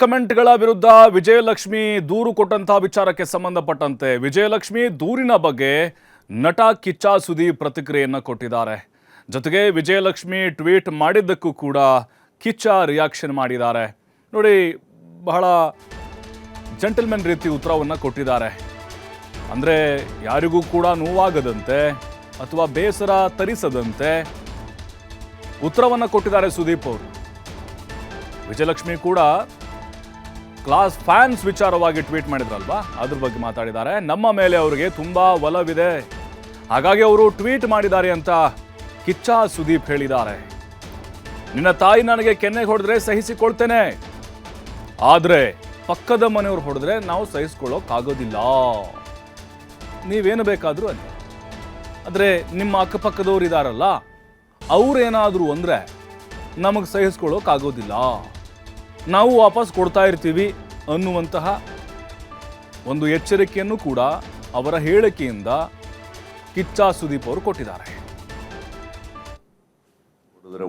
ಕಮೆಂಟ್ಗಳ ವಿರುದ್ಧ ವಿಜಯಲಕ್ಷ್ಮಿ ದೂರು ಕೊಟ್ಟಂತಹ ವಿಚಾರಕ್ಕೆ ಸಂಬಂಧಪಟ್ಟಂತೆ ವಿಜಯಲಕ್ಷ್ಮಿ ದೂರಿನ ಬಗ್ಗೆ ನಟ ಕಿಚ್ಚ ಸುದೀಪ್ ಪ್ರತಿಕ್ರಿಯೆಯನ್ನು ಕೊಟ್ಟಿದ್ದಾರೆ. ಜೊತೆಗೆ ವಿಜಯಲಕ್ಷ್ಮಿ ಟ್ವೀಟ್ ಮಾಡಿದ್ದಕ್ಕೂ ಕೂಡ ಕಿಚ್ಚ ರಿಯಾಕ್ಷನ್ ಮಾಡಿದ್ದಾರೆ. ನೋಡಿ, ಬಹಳ ಜೆಂಟಲ್ಮೆನ್ ರೀತಿ ಉತ್ತರವನ್ನು ಕೊಟ್ಟಿದ್ದಾರೆ. ಅಂದರೆ ಯಾರಿಗೂ ಕೂಡ ನೋವಾಗದಂತೆ ಅಥವಾ ಬೇಸರ ತರಿಸದಂತೆ ಉತ್ತರವನ್ನು ಕೊಟ್ಟಿದ್ದಾರೆ ಸುದೀಪ್ ಅವರು. ವಿಜಯಲಕ್ಷ್ಮಿ ಕೂಡ ಕ್ಲಾಸ್ ಫ್ಯಾನ್ಸ್ ವಿಚಾರವಾಗಿ ಟ್ವೀಟ್ ಮಾಡಿದ್ರಲ್ವಾ? ಅದ್ರ ಬಗ್ಗೆ ಮಾತಾಡಿದ್ದಾರೆ. ನಮ್ಮ ಮೇಲೆ ಅವರಿಗೆ ತುಂಬ ಒಲವಿದೆ. ಹಾಗಾಗಿ ಅವರು ಟ್ವೀಟ್ ಮಾಡಿದ್ದಾರೆ ಅಂತ ಕಿಚ್ಚ ಸುದೀಪ್ ಹೇಳಿದ್ದಾರೆ. ನಿನ್ನ ತಾಯಿ ನನಗೆ ಕೆನ್ನೆಗೆ ಹೊಡೆದ್ರೆ ಸಹಿಸಿಕೊಳ್ತೇನೆ. ಆದರೆ ಪಕ್ಕದ ಮನೆಯವ್ರು ಹೊಡೆದ್ರೆ ನಾವು ಸಹಿಸ್ಕೊಳ್ಳೋಕ್ಕಾಗೋದಿಲ್ಲ ನೀವೇನು ಬೇಕಾದರೂ ಅಲ್ಲಿ. ಆದರೆ ನಿಮ್ಮ ಅಕ್ಕಪಕ್ಕದವ್ರು ಇದ್ದಾರಲ್ಲ ಅವ್ರೇನಾದರೂ ಅಂದರೆ ನಮಗೆ ಸಹಿಸ್ಕೊಳ್ಳೋಕ್ಕಾಗೋದಿಲ್ಲ ನಾವು ವಾಪಸ್ ಕೊಡ್ತಾ ಇರ್ತೀವಿ ಅನ್ನುವಂತಹ ಒಂದು ಎಚ್ಚರಿಕೆಯನ್ನು ಕೂಡ ಅವರ ಹೇಳಿಕೆಯಿಂದ ಕಿಚ್ಚ ಸುದೀಪ್ ಅವರು ಕೊಟ್ಟಿದ್ದಾರೆ. ಹೊಡೆದ್ರೆ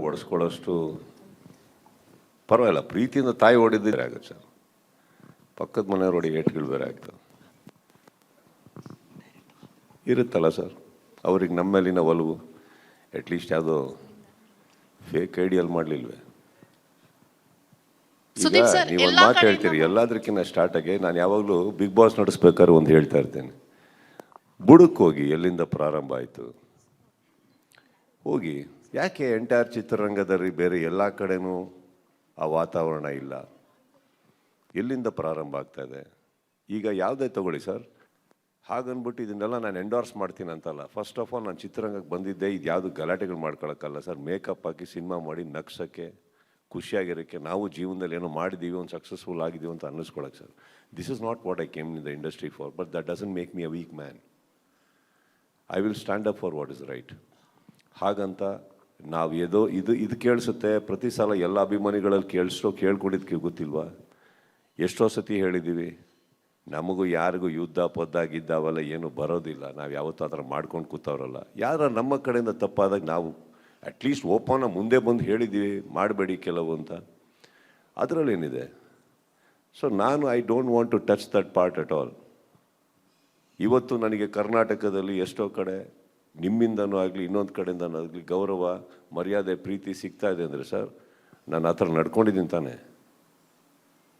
ಪರವಾಗಿಲ್ಲ, ಪ್ರೀತಿಯಿಂದ ತಾಯಿ ಹೊಡಿದ್ರೆ ಆಗುತ್ತೆ ಸರ್. ಪಕ್ಕದ ಮನೆಯವ್ರು ಹೊಡಿ ಏಟ್ಗಳು ಬೇರೆ ಆಗ್ತದೆ ಇರುತ್ತಲ್ಲ ಸರ್, ಅವ್ರಿಗೆ ನಮ್ಮ ಮೇಲಿನ ಒಲವು ಅಟ್ಲೀಸ್ಟ್ ಯಾವುದೋ ಫೇಕ್ ಐಡಿಯಲ್ ಮಾಡಲಿಲ್ವೇ? ಸುದೀಪ್ sir, ನೀವು ಒಂದು ಎಲ್ಲಾ ಮಾತು ಕಡೆನೂ- ಹೇಳ್ತೀರಿ ಎಲ್ಲದಕ್ಕಿಂತ ಸ್ಟಾರ್ಟ್ ಆಗಿ ನಾನು ಯಾವಾಗಲೂ ಬಿಗ್ ಬಾಸ್ ನಡೆಸ್ಬೇಕಾದ್ರೆ ಒಂದು ಹೇಳ್ತಾ ಇರ್ತೇನೆ ಬುಡಕ್ಕೆ ಹೋಗಿ ಎಲ್ಲಿಂದ ಪ್ರಾರಂಭ ಆಯಿತು? ಹೋಗಿ ಯಾಕೆ ಎಂಟೈರ್ ಚಿತ್ರರಂಗದಲ್ಲಿ ಬೇರೆ ಎಲ್ಲ ಕಡೆನೂ ಆ ವಾತಾವರಣ ಇಲ್ಲ? ಎಲ್ಲಿಂದ ಪ್ರಾರಂಭ ಆಗ್ತಾ ಇದೆ ಈಗ ಯಾವುದೇ ತಗೊಳ್ಳಿ ಸರ್. ಹಾಗನ್ಬಿಟ್ಟು ಇದನ್ನೆಲ್ಲ ನಾನು ಎಂಡೋರ್ಸ್ ಮಾಡ್ತೀನಿ ಅಂತಲ್ಲ. ಫಸ್ಟ್ ಆಫ್ ಆಲ್ ನಾನು ಚಿತ್ರರಂಗಕ್ಕೆ ಬಂದಿದ್ದೆ ಇದು ಯಾವುದು ಗಲಾಟೆಗಳು ಮಾಡ್ಕೊಳಕ್ಕಲ್ಲ ಸರ್. ಮೇಕಪ್ ಹಾಕಿ ಸಿನಿಮಾ ಮಾಡಿ ನಗ್ಸೋಕ್ಕೆ. ಖುಷಿಯಾಗಿರೋಕ್ಕೆ ನಾವು ಜೀವನದಲ್ಲಿ ಏನೋ ಮಾಡಿದ್ದೀವಿ ಒಂದು ಸಕ್ಸಸ್ಫುಲ್ ಆಗಿದ್ದೀವಿ ಅಂತ ಅನ್ನಿಸ್ಕೊಳಕ್ಕೆ sir this is not what I came in the industry for but that doesn't make me a weak man I will stand up for what is right ಹಾಗಂತ ನಾವು ಏದೋ ಇದು ಇದು ಕೇಳಿಸುತ್ತೆ, ಪ್ರತಿ ಸಲ ಎಲ್ಲ ಅಭಿಮಾನಿಗಳಲ್ಲಿ ಕೇಳಿಸೋ ಕೇಳ್ಕೊಂಡಿದ್ದಕ್ಕೆ ಗೊತ್ತಿಲ್ವಾ? ಎಷ್ಟೋ ಸತಿ ಹೇಳಿದ್ದೀವಿ ನಮಗೂ ಯಾರಿಗೂ ಯುದ್ಧ, ಪದ್ದಾಗಿದ್ದಾವಲ್ಲ, ಏನು ಬರೋದಿಲ್ಲ, ನಾವು ಯಾವತ್ತೂ ಆ ಥರ ಮಾಡ್ಕೊಂಡು ಕೂತವ್ರಲ್ಲ. ಯಾರ ನಮ್ಮ ಕಡೆಯಿಂದ ತಪ್ಪಾದಾಗ ನಾವು ಅಟ್ಲೀಸ್ಟ್ ಓಪನ್ ಮುಂದೆ ಬಂದು ಹೇಳಿದ್ದೀವಿ ಮಾಡಬೇಡಿ ಕೆಲವು ಅಂತ. ಅದರಲ್ಲೇನಿದೆ? ಸೊ ನಾನು I don't want to touch that part at all ಇವತ್ತು ನನಗೆ ಕರ್ನಾಟಕದಲ್ಲಿ ಎಷ್ಟೋ ಕಡೆ, ನಿಮ್ಮಿಂದನೂ ಆಗಲಿ, ಇನ್ನೊಂದು ಕಡೆಯಿಂದನೂ ಆಗಲಿ ಗೌರವ, ಮರ್ಯಾದೆ, ಪ್ರೀತಿ ಸಿಗ್ತಾ ಇದೆ ಅಂದರೆ ಸರ್ ನಾನು ಆ ಥರ ನಡ್ಕೊಂಡಿದ್ದೀನಿ ತಾನೆ.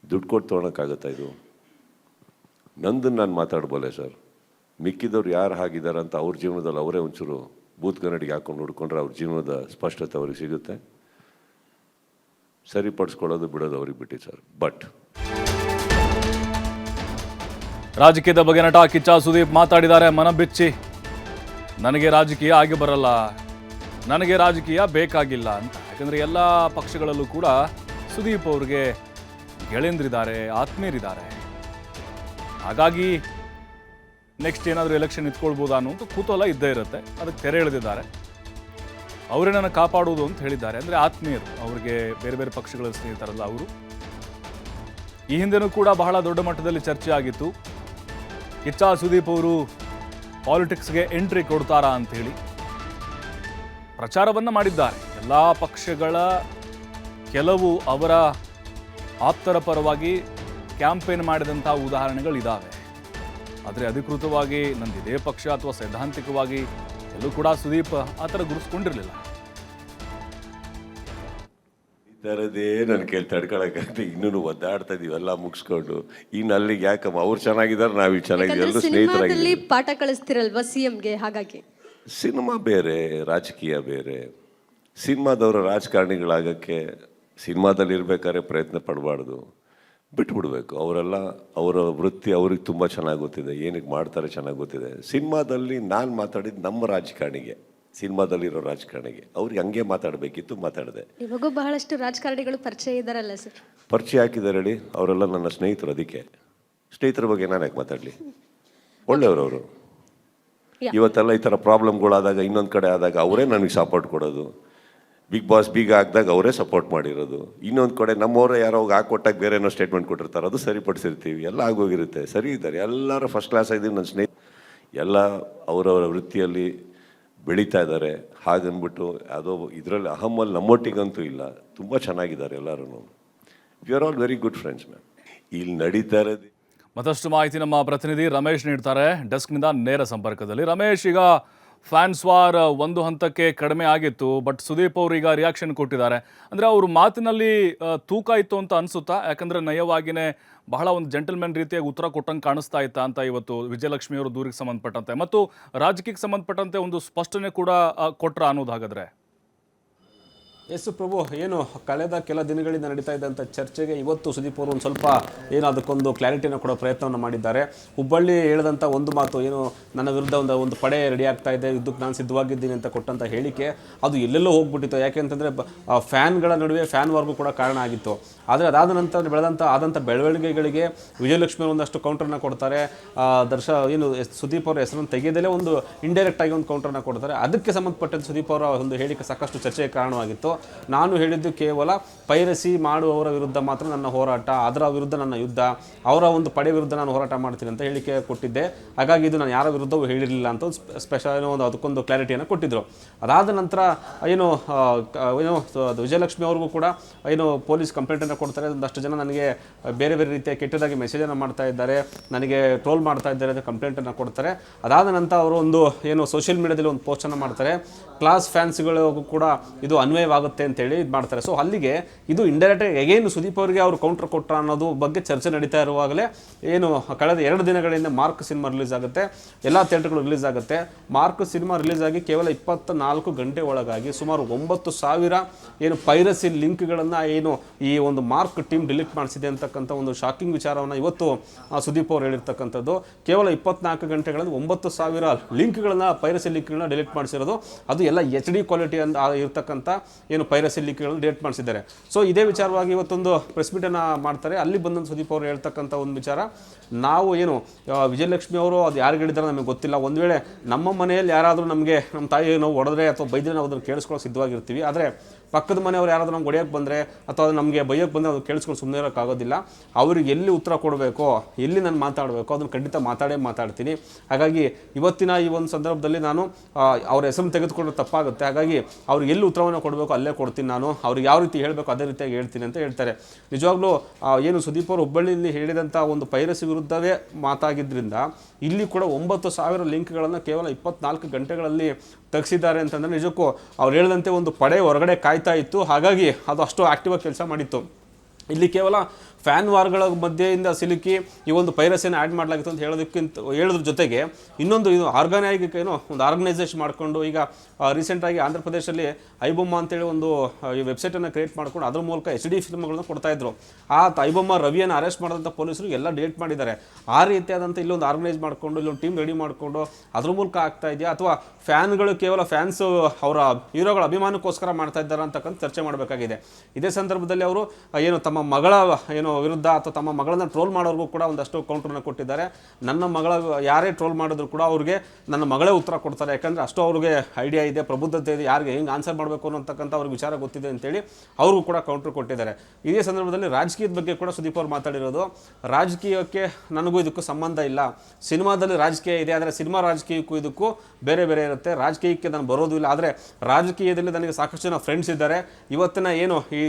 ದುಡ್ಡು ಕೊಟ್ಟು ತೊಗೊಳಕ್ಕಾಗತ್ತಾ ಇದು? ನಂದನ್ನು ನಾನು ಮಾತಾಡ್ಬೋಲೆ ಸರ್ ಮಿಕ್ಕಿದವ್ರು ಯಾರು ಹಾಗಿದ್ದಾರೆ ಅಂತ ಅವ್ರ ಜೀವನದಲ್ಲಿ ಅವರೇ ಒಂಚೂರು ಬೂತ್ ಕನ್ನಡಿಗೆ ಹಾಕೊಂಡು ಹುಡ್ಕೊಂಡ್ರೆ ಅವ್ರ ಜೀವನದ ಸ್ಪಷ್ಟತೆ ಅವ್ರಿಗೆ ಸಿಗುತ್ತೆ. ಸರಿಪಡಿಸ್ಕೊಳ್ಳೋದು ಬಿಡೋದು ಅವ್ರಿಗೆ ಬಿಟ್ಟಿ ಸರ್. ಬಟ್ ರಾಜಕೀಯದ ಬಗ್ಗೆ ನಟ ಕಿಚ್ಚ ಸುದೀಪ್ ಮಾತಾಡಿದ್ದಾರೆ. ಮನ ಬಿಚ್ಚಿ ನನಗೆ ರಾಜಕೀಯ ಆಗಿ ಬರಲ್ಲ. ನನಗೆ ರಾಜಕೀಯ ಬೇಕಾಗಿಲ್ಲ ಅಂತ. ಯಾಕಂದ್ರೆ ಎಲ್ಲ ಪಕ್ಷಗಳಲ್ಲೂ ಕೂಡ ಸುದೀಪ್ ಅವ್ರಿಗೆ ಗೆಳೆಂದ್ರಿದ್ದಾರೆ ಆತ್ಮೀಯರಿದ್ದಾರೆ. ಹಾಗಾಗಿ ನೆಕ್ಸ್ಟ್ ಏನಾದರೂ ಎಲೆಕ್ಷನ್ ನಿಂತ್ಕೊಳ್ಬೋದಾ ಅನ್ನೋದು ಕುತೂಹಲ ಇದ್ದೇ ಇರುತ್ತೆ. ಅದಕ್ಕೆ ತೆರೆ ಎಳೆದಿದ್ದಾರೆ. ಅವರೇ ನನ್ನ ಕಾಪಾಡುವುದು ಅಂತ ಹೇಳಿದ್ದಾರೆ. ಅಂದರೆ ಆತ್ಮೀಯರು, ಅವ್ರಿಗೆ ಬೇರೆ ಬೇರೆ ಪಕ್ಷಗಳ ಸ್ನೇಹಿತರಲ್ಲ ಅವರು. ಈ ಹಿಂದೆನೂ ಕೂಡ ಬಹಳ ದೊಡ್ಡ ಮಟ್ಟದಲ್ಲಿ ಚರ್ಚೆ ಆಗಿತ್ತು. ಕಿಚ್ಚಾ ಸುದೀಪ್ ಅವರು ಪಾಲಿಟಿಕ್ಸ್ಗೆ ಎಂಟ್ರಿ ಕೊಡ್ತಾರಾ ಅಂತ ಹೇಳಿ ಪ್ರಚಾರವನ್ನ ಮಾಡಿದ್ದಾರೆ. ಎಲ್ಲ ಪಕ್ಷಗಳ ಕೆಲವು ಅವರ ಆಪ್ತರ ಪರವಾಗಿ ಕ್ಯಾಂಪೇನ್ ಮಾಡಿದಂಥ ಉದಾಹರಣೆಗಳಿದ್ದಾವೆ ಆದರೆ ಅಧಿಕೃತವಾಗಿ ನಂದು ಇದೇ ಪಕ್ಷ ಅಥವಾ ಸೈದ್ಧಾಂತಿಕವಾಗಿ ಎಲ್ಲೂ ಕೂಡ ಸುದೀಪ್ ಆ ಥರ ಗುರುಸ್ಕೊಂಡಿರಲಿಲ್ಲ ಈ ಥರದೇ ನನ್ನ ಕೇಳಿ ತಡ್ಕೊಳಕ್ಕಾಗತ್ತೆ ಇನ್ನೂ ಒದ್ದಾಡ್ತಾ ಇದೀವಿ ಎಲ್ಲ ಮುಗಿಸ್ಕೊಂಡು. ಇನ್ನು ಅಲ್ಲಿಗೆ ಯಾಕಮ್ಮ? ಅವ್ರು ಚೆನ್ನಾಗಿದ್ದಾರೆ ನಾವು ಚೆನ್ನಾಗಿದ್ದೀವಿ ಎಲ್ಲರೂ ಸ್ನೇಹಿತರಾಗಿ ಸಿನಿಮಾದಲ್ಲಿ ಪಾಠ ಕಳಿಸ್ತಿರಲ್ವಾ ಸಿಎಂಗೆ ಹಾಗಾಗಿ? ಸಿನಿಮಾ ಬೇರೆ ರಾಜಕೀಯ ಬೇರೆ. ಸಿನಿಮಾದವರು ರಾಜಕಾರಣಿಗಳಾಗಕ್ಕೆ ಸಿನಿಮಾದಲ್ಲಿ ಇರ್ಬೇಕಾದ್ರೆ ಪ್ರಯತ್ನ ಪಡಬಾರ್ದು. ಬಿಟ್ಬಿಡ್ಬೇಕು. ಅವರೆಲ್ಲ ಅವರ ವೃತ್ತಿ ಅವ್ರಿಗೆ ತುಂಬ ಚೆನ್ನಾಗಿ ಗೊತ್ತಿದೆ. ಏನಕ್ಕೆ ಮಾಡ್ತಾರೆ ಚೆನ್ನಾಗಿ ಗೊತ್ತಿದೆ. ಸಿನಿಮಾದಲ್ಲಿ ನಾನು ಮಾತಾಡಿದ್ದು ನಮ್ಮ ರಾಜಕಾರಣಿಗೆ ಸಿನಿಮಾದಲ್ಲಿರೋ ರಾಜಕಾರಣಿಗೆ ಅವ್ರಿಗೆ ಹಂಗೆ ಮಾತಾಡಬೇಕಿತ್ತು ಮಾತಾಡಿದೆ. ಇವಾಗೂ ಬಹಳಷ್ಟು ರಾಜಕಾರಣಿಗಳು ಪರಿಚಯ ಇದಾರಲ್ಲ ಸರ್? ಪರಿಚಯ ಹಾಕಿದ್ದಾರೆ ಹೇಳಿ? ಅವರೆಲ್ಲ ನನ್ನ ಸ್ನೇಹಿತರು ಅದಕ್ಕೆ. ಸ್ನೇಹಿತರ ಬಗ್ಗೆ ನಾನು ಯಾಕೆ ಮಾತಾಡಲಿ? ಒಳ್ಳೆಯವರು ಅವರು. ಇವತ್ತೆಲ್ಲ ಈ ಥರ ಪ್ರಾಬ್ಲಮ್ಗಳಾದಾಗ ಇನ್ನೊಂದು ಕಡೆ ಆದಾಗ ಅವರೇ ನನಗೆ ಸಪೋರ್ಟ್ ಕೊಡೋದು. ಬಿಗ್ ಬಾಸ್ ಬೀಗ ಹಾಕಿದಾಗ ಅವರೇ ಸಪೋರ್ಟ್ ಮಾಡಿರೋದು. ಇನ್ನೊಂದು ಕಡೆ ನಮ್ಮವರೇ ಯಾರೋ ಹೋಗಿ ಹಾಕೊಟ್ಟಾಗ ಬೇರೆ ಏನೋ ಸ್ಟೇಟ್ಮೆಂಟ್ ಕೊಟ್ಟಿರ್ತಾರೆ, ಅದು ಸರಿಪಡಿಸಿರ್ತೀವಿ. ಎಲ್ಲ ಆಗೋಗಿರುತ್ತೆ. ಸರಿ ಇದ್ದಾರೆ. ಎಲ್ಲರೂ ಫಸ್ಟ್ ಕ್ಲಾಸ್ ಆಗಿದ್ದೀವಿ ನನ್ನ ಸ್ನೇಹಿತ ಎಲ್ಲ ಅವರವರ ವೃತ್ತಿಯಲ್ಲಿ ಬೆಳೀತಾ ಇದ್ದಾರೆ. ಹಾಗನ್ಬಿಟ್ಟು ಯಾವುದೋ ಇದರಲ್ಲಿ ಅಹಮ್ಮಲ್ಲಿ ನಮ್ಮೊಟ್ಟಿಗಂತೂ ಇಲ್ಲ. ತುಂಬ ಚೆನ್ನಾಗಿದ್ದಾರೆ ಎಲ್ಲರೂ we are all very good friends ma'am ಇಲ್ಲಿ ನಡೀತಾ ಇರೋದು ಮತ್ತಷ್ಟು ಮಾಹಿತಿ ನಮ್ಮ ಪ್ರತಿನಿಧಿ ರಮೇಶ್ ನೀಡ್ತಾರೆ. ಡೆಸ್ಕ್ನಿಂದ ನೇರ ಸಂಪರ್ಕದಲ್ಲಿ. ರಮೇಶ್, ಈಗ ಫ್ಯಾನ್ಸ್ ವಾರ್ ಒಂದು ಹಂತಕ್ಕೆ ಕಡಿಮೆ ಆಗಿತ್ತು, ಬಟ್ ಸುದೀಪ್ ಅವರು ಈಗ ರಿಯಾಕ್ಷನ್ ಕೊಟ್ಟಿದ್ದಾರೆ. ಅಂದರೆ ಅವ್ರ ಮಾತಿನಲ್ಲಿ ತೂಕ ಇತ್ತು ಅಂತ ಅನಿಸುತ್ತಾ? ಯಾಕಂದರೆ ನಯವಾಗಿನೇ ಬಹಳ ಒಂದು ಜೆಂಟಲ್ಮೆನ್ ರೀತಿಯಾಗಿ ಉತ್ತರ ಕೊಟ್ಟಂಗೆ ಕಾಣಿಸ್ತಾ ಇತ್ತಾ ಅಂತ ಇವತ್ತು ವಿಜಯಲಕ್ಷ್ಮಿ ಅವರು ದೂರಿಗೆ ಸಂಬಂಧಪಟ್ಟಂತೆ. ಮತ್ತು ರಾಜಕೀಯಕ್ಕೆ ಸಂಬಂಧಪಟ್ಟಂತೆ ಒಂದು ಸ್ಪಷ್ಟನೆ ಕೂಡ ಕೊಟ್ರ ಅನ್ನೋದು ಎಸ್ ಪ್ರಭು, ಏನು ಕಳೆದ ಕೆಲ ದಿನಗಳಿಂದ ನಡೀತಾ ಇದ್ದಂಥ ಚರ್ಚೆಗೆ ಇವತ್ತು ಸುದೀಪ್ ಅವರು ಒಂದು ಸ್ವಲ್ಪ ಏನು ಅದಕ್ಕೊಂದು ಕ್ಲಾರಿಟಿನ ಕೊಡೋ ಪ್ರಯತ್ನವನ್ನು ಮಾಡಿದ್ದಾರೆ. ಹುಬ್ಬಳ್ಳಿ ಹೇಳಿದಂಥ ಒಂದು ಮಾತು, ಏನು ನನ್ನ ವಿರುದ್ಧ ಒಂದು ಒಂದು ಪಡೆ ರೆಡಿ ಆಗ್ತಾ ಇದೆ ಇದಕ್ಕೆ ನಾನು ಸಿದ್ಧವಾಗಿದ್ದೀನಿ ಅಂತ ಕೊಟ್ಟಂಥ ಹೇಳಿಕೆ ಅದು ಎಲ್ಲೆಲ್ಲೋ ಹೋಗ್ಬಿಟ್ಟಿತ್ತು. ಯಾಕೆಂತಂದರೆ ಫ್ಯಾನ್ಗಳ ನಡುವೆ ಫ್ಯಾನ್ ವರ್ಗೂ ಕೂಡ ಕಾರಣ ಆಗಿತ್ತು. ಆದರೆ ಅದಾದ ನಂತರ ಬೆಳೆದಂಥ ಆದಂಥ ಬೆಳವಣಿಗೆಗಳಿಗೆ ವಿಜಯಲಕ್ಷ್ಮಿ ಒಂದಷ್ಟು ಕೌಂಟರ್ನ ಕೊಡ್ತಾರೆ. ದರ್ಶ, ಏನು ಸುದೀಪ್ ಅವರ ಹೆಸರನ್ನು ತೆಗೆಯದಲ್ಲೇ ಒಂದು ಇಂಡೈರೆಕ್ಟ್ ಆಗಿ ಒಂದು ಕೌಂಟರ್ನ ಕೊಡ್ತಾರೆ. ಅದಕ್ಕೆ ಸಂಬಂಧಪಟ್ಟಂತೆ ಸುದೀಪ್ ಅವರ ಒಂದು ಹೇಳಿಕೆ ಸಾಕಷ್ಟು ಚರ್ಚೆಗೆ ಕಾರಣವಾಗಿತ್ತು. ನಾನು ಹೇಳಿದ್ದು ಕೇವಲ ಪೈರಸಿ ಮಾಡುವವರ ವಿರುದ್ಧ ಮಾತ್ರ ನನ್ನ ಹೋರಾಟ, ಅದರ ವಿರುದ್ಧ ನನ್ನ ಯುದ್ಧ, ಅವರ ಒಂದು ಪಡೆ ವಿರುದ್ಧ ನಾನು ಹೋರಾಟ ಮಾಡ್ತೀನಿ ಅಂತ ಹೇಳಿಕೆ ಕೊಟ್ಟಿದ್ದೆ. ಹಾಗಾಗಿ ಇದು ನಾನು ಯಾರ ವಿರುದ್ಧವೂ ಹೇಳಿರಲಿಲ್ಲ ಅಂತ ಸ್ಪೆಷಲ್ ಏನೋ ಒಂದು ಅದಕ್ಕೊಂದು ಕ್ಲಾರಿಟಿಯನ್ನು ಕೊಟ್ಟಿದ್ದರು ಅದಾದ ನಂತರ, ಏನು ಏನು ವಿಜಯಲಕ್ಷ್ಮಿ ಅವ್ರಿಗೂ ಕೂಡ ಏನು ಪೊಲೀಸ್ ಕಂಪ್ಲೇಂಟನ್ನು ಕೊಡ್ತಾರೆ. ಒಂದಷ್ಟು ಜನ ನನಗೆ ಬೇರೆ ಬೇರೆ ರೀತಿಯ ಕೆಟ್ಟದಾಗಿ ಮೆಸೇಜನ್ನು ಮಾಡ್ತಾ ಇದ್ದಾರೆ. ನನಗೆ ಟ್ರೋಲ್ ಮಾಡ್ತಾ ಇದ್ದಾರೆ ಅಂತ ಕಂಪ್ಲೇಂಟನ್ನು ಕೊಡ್ತಾರೆ. ಅದಾದ ನಂತರ ಅವರು ಒಂದು, ಏನು ಸೋಷಿಯಲ್ ಮೀಡಿಯಾದಲ್ಲಿ ಒಂದು ಪೋಸ್ಟನ್ನು ಮಾಡ್ತಾರೆ. ಕ್ಲಾಸ್ ಫ್ಯಾನ್ಸ್ಗಳಿಗೂ ಕೂಡ ಇದು ಅನ್ವಯವಾಗುತ್ತೆ ಅಂತೇಳಿ ಇದು ಮಾಡ್ತಾರೆ. ಸೊ ಅಲ್ಲಿಗೆ ಇದು ಇಂಡೈರೆಕ್ಟ್ ಎಗೇನ್ ಸುದೀಪ್ ಅವರಿಗೆ ಅವರು ಕೌಂಟರ್ ಕೊಟ್ಟರು ಅನ್ನೋದು ಬಗ್ಗೆ ಚರ್ಚೆ ನಡೀತಾ ಇರುವಾಗಲೇ ಏನು ಕಳೆದ ಎರಡು ದಿನಗಳಿಂದ ಮಾರ್ಕ್ ಸಿನಿಮಾ ರಿಲೀಸ್ ಆಗುತ್ತೆ, ಎಲ್ಲ ಥಿಯೇಟರ್ಗಳು ರಿಲೀಸ್ ಆಗುತ್ತೆ. ಮಾರ್ಕ್ ಸಿನಿಮಾ ರಿಲೀಸ್ ಆಗಿ ಕೇವಲ ಇಪ್ಪತ್ತ ನಾಲ್ಕು ಗಂಟೆ ಒಳಗಾಗಿ ಸುಮಾರು ಒಂಬತ್ತು ಸಾವಿರ ಏನು ಪೈರಸಿ ಲಿಂಕ್ಗಳನ್ನು ಏನು ಈ ಒಂದು ಮಾರ್ಕ್ ಟೀಮ್ ಡಿಲೀಟ್ ಮಾಡಿಸಿದೆ ಅಂತಕ್ಕಂಥ ಒಂದು ಶಾಕಿಂಗ್ ವಿಚಾರವನ್ನು ಇವತ್ತು ಸುದೀಪ್ ಅವರು ಹೇಳಿರ್ತಕ್ಕಂಥದ್ದು. ಕೇವಲ ಇಪ್ಪತ್ನಾಲ್ಕು ಗಂಟೆಗಳಲ್ಲಿ ಒಂಬತ್ತು ಸಾವಿರ ಲಿಂಕ್ಗಳನ್ನು, ಪೈರಸಿ ಲಿಂಕ್ಗಳನ್ನ ಡಿಲೀಟ್ ಮಾಡಿಸಿರೋದು, ಅದು ಎಲ್ಲ ಎಚ್ ಡಿ ಕ್ವಾಲಿಟಿ ಅಂತ ಇರತಕ್ಕಂಥ ಏನು ಪೈರಸಿ ಲಿಕ್ಗಳನ್ನು ಡೇಟ್ ಮಾಡಿಸಿದ್ದಾರೆ. ಸೊ ಇದೇ ವಿಚಾರವಾಗಿ ಇವತ್ತೊಂದು ಪ್ರೆಸ್ ಮೀಟನ್ನು ಮಾಡ್ತಾರೆ. ಅಲ್ಲಿ ಬಂದಂಥ ಸುದೀಪ್ ಅವರು ಹೇಳ್ತಕ್ಕಂಥ ಒಂದು ವಿಚಾರ, ನಾವು ಏನು ವಿಜಯಲಕ್ಷ್ಮಿ ಅವರು ಅದು ಯಾರು ಹೇಳಿದಾರೆ ನಮಗೆ ಗೊತ್ತಿಲ್ಲ. ಒಂದು ವೇಳೆ ನಮ್ಮ ಮನೆಯಲ್ಲಿ ಯಾರಾದರೂ ನಮಗೆ ನಮ್ಮ ತಾಯಿ ನಾವು ಹೊಡೆದ್ರೆ ಅಥವಾ ಬೈದ್ರೆ ನಾವು ಅದನ್ನು ಕೇಳಿಸ್ಕೊಳ್ಳೋ ಸಿದ್ಧವಾಗಿರ್ತೀವಿ. ಆದರೆ ಪಕ್ಕದ ಮನೆಯವ್ರು ಯಾರಾದರೂ ನಮ್ಗೆ ಹೊಡೆಯೋಕ್ಕೆ ಬಂದರೆ ಅಥವಾ ನಮಗೆ ಬೈಯೋಕ್ಕೆ ಬಂದರೆ ಅದು ಕೇಳಿಸ್ಕೊಂಡು ಸುಮ್ಮನೆ ಇರೋಕ್ಕಾಗೋದಿಲ್ಲ ಅವ್ರಿಗೆ ಎಲ್ಲಿ ಉತ್ತರ ಕೊಡಬೇಕು, ಎಲ್ಲಿ ನಾನು ಮಾತಾಡಬೇಕು ಅದನ್ನು ಖಂಡಿತ ಮಾತಾಡೇ ಮಾತಾಡ್ತೀನಿ. ಹಾಗಾಗಿ ಇವತ್ತಿನ ಈ ಒಂದು ಸಂದರ್ಭದಲ್ಲಿ ನಾನು ಅವರ ಹೆಸರನ್ನು ತೆಗೆದುಕೊಂಡ್ರೆ ತಪ್ಪಾಗುತ್ತೆ. ಹಾಗಾಗಿ ಅವ್ರಿಗೆ ಎಲ್ಲಿ ಉತ್ತರವನ್ನು ಕೊಡಬೇಕು ಅಲ್ಲೇ ಕೊಡ್ತೀನಿ ನಾನು. ಅವ್ರಿಗೆ ಯಾವ ರೀತಿ ಹೇಳಬೇಕು ಅದೇ ರೀತಿಯಾಗಿ ಹೇಳ್ತೀನಿ ಅಂತ ಹೇಳ್ತಾರೆ. ನಿಜವಾಗ್ಲೂ ಏನು ಸುದೀಪ್ ಅವರು ಹುಬ್ಬಳ್ಳಿಯಲ್ಲಿ ಹೇಳಿದಂಥ ಒಂದು ಪೈರಸಿ ವಿರುದ್ಧವೇ ಮಾತಾಗಿದ್ದರಿಂದ ಇಲ್ಲಿ ಕೂಡ ಒಂಬತ್ತು ಸಾವಿರ ಲಿಂಕ್ಗಳನ್ನು ಕೇವಲ ಇಪ್ಪತ್ನಾಲ್ಕು ಗಂಟೆಗಳಲ್ಲಿ ತೆಗೆಸಿದ್ದಾರೆ ಅಂತಂದರೆ ನಿಜಕ್ಕೂ ಅವ್ರು ಹೇಳಿದಂತೆ ಒಂದು ಪಡೆ ಹೊರಗಡೆ ಕಾಯ್ತಾ ಇತ್ತು. ಹಾಗಾಗಿ ಅದು ಅಷ್ಟು ಆ್ಯಕ್ಟಿವಾಗಿ ಕೆಲಸ ಮಾಡಿತ್ತು. ಇಲ್ಲಿ ಕೇವಲ ಫ್ಯಾನ್ ವಾರ್ಗಳ ಮಧ್ಯೆಯಿಂದ ಸಿಲುಕಿ ಈ ಒಂದು ಪೈರಸಿಯನ್ನು ಆ್ಯಡ್ ಮಾಡಲಾಗಿತ್ತು ಅಂತ ಹೇಳೋದಕ್ಕಿಂತ, ಹೇಳೋದ್ರ ಜೊತೆಗೆ ಇನ್ನೊಂದು ಇದು ಆರ್ಗನೈಜ್ ಏನೋ ಒಂದು ಆರ್ಗನೈಸೇಷನ್ ಮಾಡಿಕೊಂಡು ಈಗ ರೀಸೆಂಟಾಗಿ ಆಂಧ್ರ ಪ್ರದೇಶದಲ್ಲಿ ಐಬೊಮ್ಮ ಅಂತೇಳಿ ಒಂದು ಈ ವೆಬ್ಸೈಟನ್ನು ಕ್ರಿಯೇಟ್ ಮಾಡ್ಕೊಂಡು ಅದ್ರ ಮೂಲಕ ಎಚ್ ಡಿ ಫಿಲ್ಮ್ಗಳನ್ನ ಕೊಡ್ತಾ ಇದ್ರು. ಆ ಐಬೊಮ್ಮ ರವಿಯನ್ನು ಅರೆಸ್ಟ್ ಮಾಡಿದಂಥ ಪೊಲೀಸರು ಎಲ್ಲ ಡಿಲೀಟ್ ಮಾಡಿದ್ದಾರೆ. ಆ ರೀತಿಯಾದಂಥ ಇಲ್ಲೊಂದು ಆರ್ಗನೈಸ್ ಮಾಡಿಕೊಂಡು, ಇಲ್ಲೊಂದು ಟೀಮ್ ರೆಡಿ ಮಾಡಿಕೊಂಡು ಅದ್ರ ಮೂಲಕ ಆಗ್ತಾ ಇದೆಯಾ? ಅಥವಾ ಫ್ಯಾನ್ಗಳು ಕೇವಲ ಫ್ಯಾನ್ಸು ಅವರ ಹೀರೋಗಳ ಅಭಿಮಾನಕ್ಕೋಸ್ಕರ ಮಾಡ್ತಾ ಇದ್ದಾರೆ ಅಂತಕ್ಕಂಥ ಚರ್ಚೆ ಮಾಡಬೇಕಾಗಿದೆ. ಇದೇ ಸಂದರ್ಭದಲ್ಲಿ ಅವರು ಏನು ತಮ್ಮ ಮಗಳ ಏನು ವಿರುದ್ಧ ಅಥವಾ ತಮ್ಮ ಮಗಳನ್ನ ಟ್ರೋಲ್ ಮಾಡೋರ್ಗೂ ಕೂಡ ಒಂದಷ್ಟು ಕೌಂಟ್ರನ್ನ ಕೊಟ್ಟಿದ್ದಾರೆ. ನನ್ನ ಮಗಳ ಯಾರೇ ಟ್ರೋಲ್ ಮಾಡಿದ್ರು ಕೂಡ ಅವ್ರಿಗೆ ನನ್ನ ಮಗಳೇ ಉತ್ತರ ಕೊಡ್ತಾರೆ. ಯಾಕಂದರೆ ಅಷ್ಟು ಅವ್ರಿಗೆ ಐಡಿಯಾ ಇದೆ, ಪ್ರಬುದ್ಧತೆ ಇದೆ, ಯಾರಿಗೆ ಹೆಂಗೆ ಆನ್ಸರ್ ಮಾಡಬೇಕು ಅನ್ನೋತಕ್ಕಂಥ ಅವ್ರಿಗೆ ವಿಚಾರ ಗೊತ್ತಿದೆ ಅಂತೇಳಿ ಅವ್ರಿಗೂ ಕೂಡ ಕೌಂಟ್ರ್ ಕೊಟ್ಟಿದ್ದಾರೆ. ಇದೇ ಸಂದರ್ಭದಲ್ಲಿ ರಾಜಕೀಯದ ಬಗ್ಗೆ ಕೂಡ ಸುದೀಪ್ ಅವರು ಮಾತಾಡಿರೋದು. ರಾಜಕೀಯಕ್ಕೆ ನನಗೂ ಇದಕ್ಕೂ ಸಂಬಂಧ ಇಲ್ಲ. ಸಿನಿಮಾದಲ್ಲಿ ರಾಜಕೀಯ ಇದೆ ಆದರೆ ಸಿನಿಮಾ ರಾಜಕೀಯಕ್ಕೂ ಇದಕ್ಕೂ ಬೇರೆ ಬೇರೆ ಇರುತ್ತೆ. ರಾಜಕೀಯಕ್ಕೆ ನಾನು ಬರೋದು ಇಲ್ಲ. ಆದರೆ ರಾಜಕೀಯದಲ್ಲಿ ನನಗೆ ಸಾಕಷ್ಟು ಜನ ಫ್ರೆಂಡ್ಸ್ ಇದ್ದಾರೆ. ಇವತ್ತಿನ ಏನು ಈ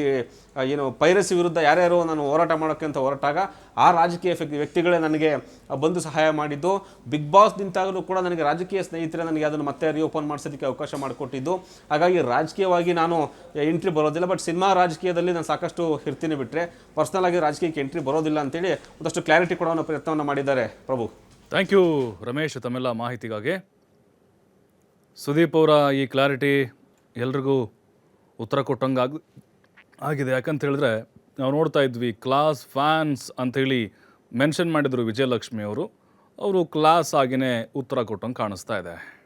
ಏನು, ಪೈರಸಿ ವಿರುದ್ಧ ಯಾರ್ಯಾರು ನಾನು ಹೋರಾಟ ಮಾಡೋಕ್ಕೆ ಅಂತ ಹೊರಟಾಗ ಆ ರಾಜಕೀಯ ವ್ಯಕ್ತಿ- ವ್ಯಕ್ತಿಗಳೇ ನನಗೆ ಬಂದು ಸಹಾಯ ಮಾಡಿದ್ದು. ಬಿಗ್ ಬಾಸ್ ನಿಂತಾಗಲೂ ಕೂಡ ನನಗೆ ರಾಜಕೀಯ ಸ್ನೇಹಿತರೆ ನನಗೆ ಅದನ್ನು ಮತ್ತೆ ರಿಓಪನ್ ಮಾಡಿಸೋದಕ್ಕೆ ಅವಕಾಶ ಮಾಡಿಕೊಟ್ಟಿದ್ದು. ಹಾಗಾಗಿ ರಾಜಕೀಯವಾಗಿ ನಾನು ಎಂಟ್ರಿ ಬರೋದಿಲ್ಲ. ಬಟ್ ಸಿನಿಮಾ ರಾಜಕೀಯದಲ್ಲಿ ನಾನು ಸಾಕಷ್ಟು ಇರ್ತೀನಿ ಬಿಟ್ಟರೆ ಪರ್ಸ್ನಲ್ ಆಗಿ ರಾಜಕೀಯಕ್ಕೆ ಎಂಟ್ರಿ ಬರೋದಿಲ್ಲ ಅಂತೇಳಿ ಒಂದಷ್ಟು ಕ್ಲಾರಿಟಿ ಕೊಡೋ ಪ್ರಯತ್ನವನ್ನು ಮಾಡಿದ್ದಾರೆ ಪ್ರಭು. ಥ್ಯಾಂಕ್ ಯು ರಮೇಶ್, ತಮ್ಮೆಲ್ಲ ಮಾಹಿತಿಗಾಗಿ. ಸುದೀಪ್ ಅವರ ಈ ಕ್ಲಾರಿಟಿ ಎಲ್ರಿಗೂ ಉತ್ತರ ಕೊಟ್ಟಂಗಾಗ್ ಆಗಿದೆ. ಯಾಕಂತ ಹೇಳಿದ್ರೆ ನಾವು ನೋಡ್ತಾ ಇದ್ವಿ ಕ್ಲಾಸ್ ಫ್ಯಾನ್ಸ್ ಅಂಥೇಳಿ ಮೆನ್ಷನ್ ಮಾಡಿದರು ವಿಜಯಲಕ್ಷ್ಮಿ ಅವರು. ಅವರು ಕ್ಲಾಸ್ ಆಗಿನೇ ಉತ್ತರ ಕೊಟ್ಟಂಗೆ ಕಾಣಿಸ್ತಾ ಇದೆ.